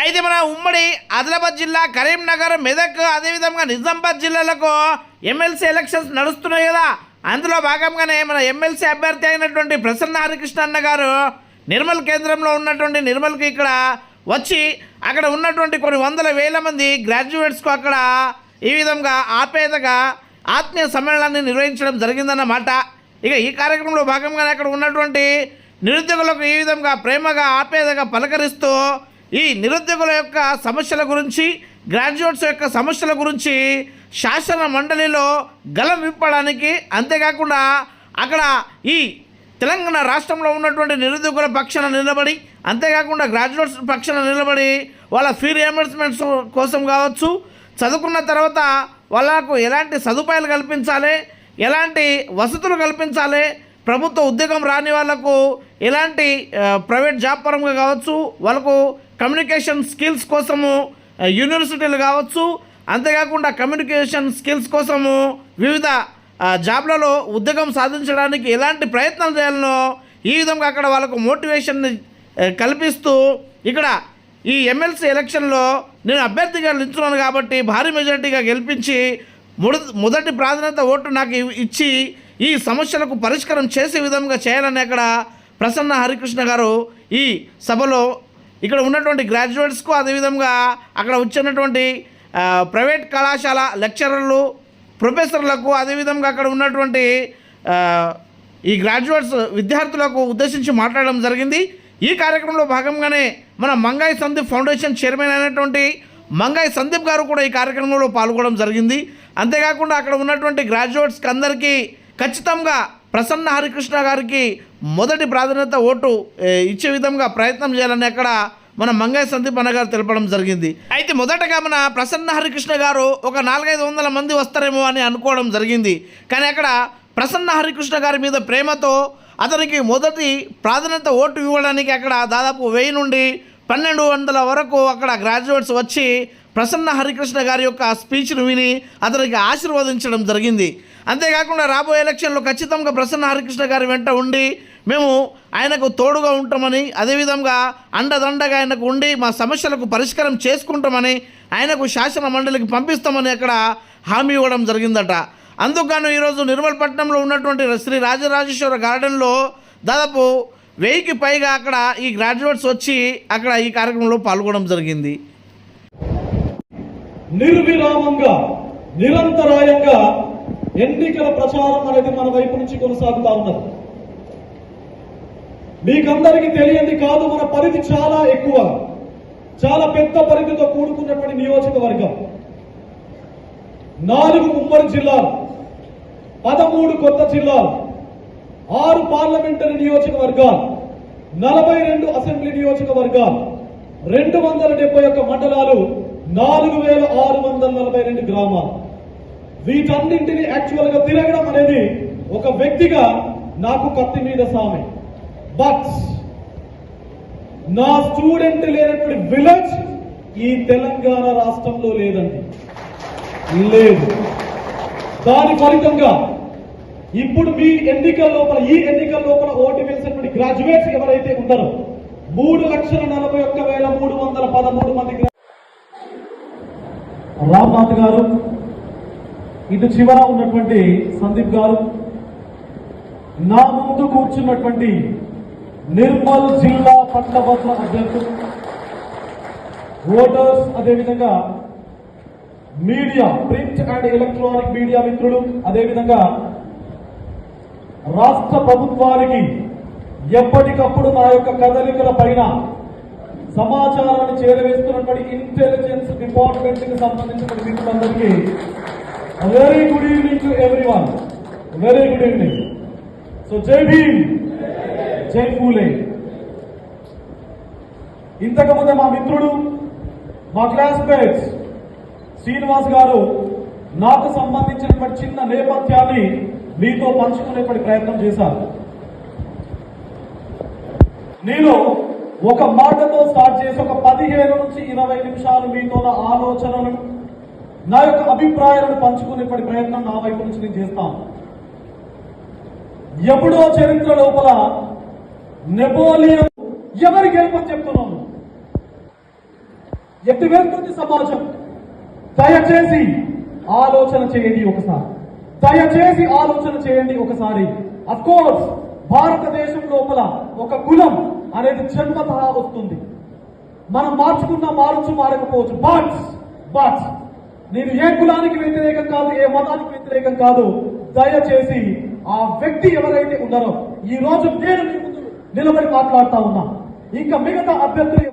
అయితే మన ఉమ్మడి ఆదిలాబాద్ జిల్లా కరీంనగర్ మెదక్ అదేవిధంగా నిజామాబాద్ జిల్లాలకు ఎమ్మెల్సీ ఎలక్షన్స్ నడుస్తున్నాయి కదా. అందులో భాగంగానే మన ఎమ్మెల్సీ అభ్యర్థి అయినటువంటి ప్రసన్న హరికృష్ణ అన్న గారు నిర్మల్ కేంద్రంలో ఉన్నటువంటి నిర్మల్కి ఇక్కడ వచ్చి అక్కడ ఉన్నటువంటి కొన్ని వందల వేల మంది గ్రాడ్యుయేట్స్కు అక్కడ ఈ విధంగా ఆపేదగా ఆత్మీయ సమ్మేళనాన్ని నిర్వహించడం జరిగిందన్నమాట. ఇక ఈ కార్యక్రమంలో భాగంగానే అక్కడ ఉన్నటువంటి నిరుద్యోగులకు ఈ విధంగా ప్రేమగా ఆపేదగా పలకరిస్తూ ఈ నిరుద్యోగుల యొక్క సమస్యల గురించి గ్రాడ్యుయేట్స్ యొక్క సమస్యల గురించి శాసన మండలిలో గలం విప్పడానికి అంతేకాకుండా అక్కడ ఈ తెలంగాణ రాష్ట్రంలో ఉన్నటువంటి నిరుద్యోగుల పక్షాన నిలబడి అంతేకాకుండా గ్రాడ్యుయేట్స్ పక్షాన నిలబడి వాళ్ళ ఫీ రియంబర్స్మెంట్స్ కోసం కావచ్చు చదువుకున్న తర్వాత వాళ్ళకు ఎలాంటి సదుపాయాలు కల్పించాలి ఎలాంటి వసతులు కల్పించాలి ప్రభుత్వ ఉద్యోగం రాని వాళ్ళకు ఎలాంటి ప్రైవేట్ జాబ్ పరంగా కావచ్చు వాళ్ళకు కమ్యూనికేషన్ స్కిల్స్ కోసము యూనివర్సిటీలు కావచ్చు అంతేకాకుండా కమ్యూనికేషన్ స్కిల్స్ కోసము వివిధ జాబ్లలో ఉద్యోగం సాధించడానికి ఎలాంటి ప్రయత్నాలు చేయాలనో ఈ విధంగా అక్కడ వాళ్ళకు మోటివేషన్ కల్పిస్తూ ఇక్కడ ఈ ఎమ్మెల్సీ ఎలక్షన్లో నేను అభ్యర్థిగా నిల్చున్నాను కాబట్టి భారీ మెజారిటీగా గెలిపించి మొదటి మొదటి ప్రాధాన్యత ఓటు నాకు ఇచ్చి ఈ సమస్యలకు పరిష్కారం చేసే విధంగా చేయాలని అక్కడ ప్రసన్న హరికృష్ణ గారు ఈ సభలో ఇక్కడ ఉన్నటువంటి గ్రాడ్యుయేట్స్కు అదేవిధంగా అక్కడ వచ్చినటువంటి ప్రైవేట్ కళాశాల లెక్చరర్లు ప్రొఫెసర్లకు అదేవిధంగా అక్కడ ఉన్నటువంటి ఈ గ్రాడ్యుయేట్స్ విద్యార్థులకు ఉద్దేశించి మాట్లాడడం జరిగింది. ఈ కార్యక్రమంలో భాగంగానే మన మంగాయి సందీప్ ఫౌండేషన్ చైర్మన్ అయినటువంటి మంగాయి సందీప్ గారు కూడా ఈ కార్యక్రమంలో పాల్గొనడం జరిగింది. అంతేకాకుండా అక్కడ ఉన్నటువంటి గ్రాడ్యుయేట్స్కి అందరికీ ఖచ్చితంగా ప్రసన్న హరికృష్ణ గారికి మొదటి ప్రాధాన్యత ఓటు ఇచ్చే విధంగా ప్రయత్నం చేయాలని అక్కడ మన మంగయ్య సందీప్ అన్నగారు తెలపడం జరిగింది. అయితే మొదటగా మన ప్రసన్న హరికృష్ణ గారు ఒక నాలుగైదు వందల మంది వస్తారేమో అని అనుకోవడం జరిగింది. కానీ అక్కడ ప్రసన్న హరికృష్ణ గారి మీద ప్రేమతో అతనికి మొదటి ప్రాధాన్యత ఓటు ఇవ్వడానికి అక్కడ దాదాపు వెయ్యి నుండి పన్నెండు వందల వరకు అక్కడ గ్రాడ్యుయేట్స్ వచ్చి ప్రసన్న హరికృష్ణ గారి యొక్క స్పీచ్ను విని అతనికి ఆశీర్వదించడం జరిగింది. అంతేకాకుండా రాబోయే ఎలక్షన్లో ఖచ్చితంగా ప్రసన్న హరికృష్ణ గారి వెంట ఉండి మేము ఆయనకు తోడుగా ఉంటామని అదేవిధంగా అండదండగా ఆయనకు ఉండి మా సమస్యలకు పరిష్కారం చేసుకుంటామని ఆయనకు శాసన మండలికి పంపిస్తామని అక్కడ హామీ ఇవ్వడం జరిగిందట. అందుకను ఈరోజు నిర్మల్పట్నంలో ఉన్నటువంటి శ్రీ రాజరాజేశ్వర గార్డెన్లో దాదాపు వెయ్యికి పైగా అక్కడ ఈ గ్రాడ్యుయేట్స్ వచ్చి అక్కడ ఈ కార్యక్రమంలో పాల్గొనడం జరిగింది. నిర్విరామంగా నిరంతరాయంగా ఎన్నికల ప్రచారం అనేది మన వైపు నుంచి కొనసాగుతా ఉన్నది. మీకందరికీ తెలియంది కాదు మన పరిధి చాలా ఎక్కువ. చాలా పెద్ద పరిధితో కూడుకున్నటువంటి నియోజకవర్గం. నాలుగు ఉమ్మడి జిల్లాలు పదమూడు కొత్త జిల్లాలు ఆరు పార్లమెంటరీ నియోజకవర్గాలు నలభై రెండు అసెంబ్లీ నియోజకవర్గాలు రెండు వందల డెబ్బై ఒక్క మండలాలు నాలుగు వేల ఆరు వందల నలభై రెండు గ్రామాలు. వీటన్నింటినీ యాక్చువల్గా తిరగడం అనేది ఒక వ్యక్తిగా నాకు కత్తి మీద సామె. బట్ నా స్టూడెంట్ లేనటువంటి విలేజ్ ఈ తెలంగాణ రాష్ట్రంలో లేదండి. లేదు. దాని ఫలితంగా ఇప్పుడు మీ ఎన్నికల లోపల ఈ ఎన్నికల లోపల ఓటు వేసినటువంటి గ్రాడ్యుయేట్స్ ఎవరైతే ఉన్నారో మూడు లక్షల నలభై ఒక్క వేల మూడు వందల పదమూడు మంది గ్రా- రామ్నాథ్ గారు ఇటు చివర ఉన్నటువంటి సందీప్ గారు నా ముందు కూర్చున్నటువంటి నిర్మల్ జిల్లా పట్టభద్ర అభ్యర్థులు ఓటర్స్ అదేవిధంగా media print and electronic media మిత్రులు అదేవిధంగా రాష్ట్ర ప్రభుత్వానికి ఎప్పటికప్పుడు నా యొక్క కదలికల పైన సమాచారాన్ని చేరవేస్తున్నటువంటి ఇంటెలిజెన్స్ డిపార్ట్మెంట్కి సంబంధించిన మిత్రులందరికీ very good evening to everyone very good evening so Jai Bhim Jai పూలే ఇంతకుముందు మా మిత్రుడు మా క్లాస్మేట్స్ శ్రీనివాస్ గారు నాకు సంబంధించినటువంటి చిన్న నేపథ్యాన్ని మీతో పంచుకునేటువంటి ప్రయత్నం చేశారు. నేను ఒక మాటతో స్టార్ట్ చేసి ఒక పదిహేను నుంచి ఇరవై నిమిషాలు మీతో నా ఆలోచనలను నా యొక్క అభిప్రాయాలను పంచుకునేటువంటి ప్రయత్నం నా వైపు నుంచి నేను చేస్తాను. ఎప్పుడో చరిత్ర లోపల నెపోలియన్ ఎవరి గెలుపని చెప్తున్నాను? ఎట్టి వెళ్తుంది సమాజం దయచేసి ఆలోచన చేయండి ఒకసారి. దయచేసి ఆలోచన చేయండి ఒకసారి. అఫ్ కోర్స్ భారతదేశం లోపల ఒక కులం అనేది జన్మతహా వస్తుంది. మనం మార్చుకున్న మారచ్చు మారకపోవచ్చు. బట్స్ బట్స్ నేను ఏ కులానికి వ్యతిరేకం కాదు ఏ మతానికి వ్యతిరేకం కాదు దయచేసి ఆ వ్యక్తి ఎవరైతే ఉన్నారో ఈ రోజు నేను నిలబడి మాట్లాడుతా ఉన్నా. ఇంకా మిగతా అభ్యర్థులు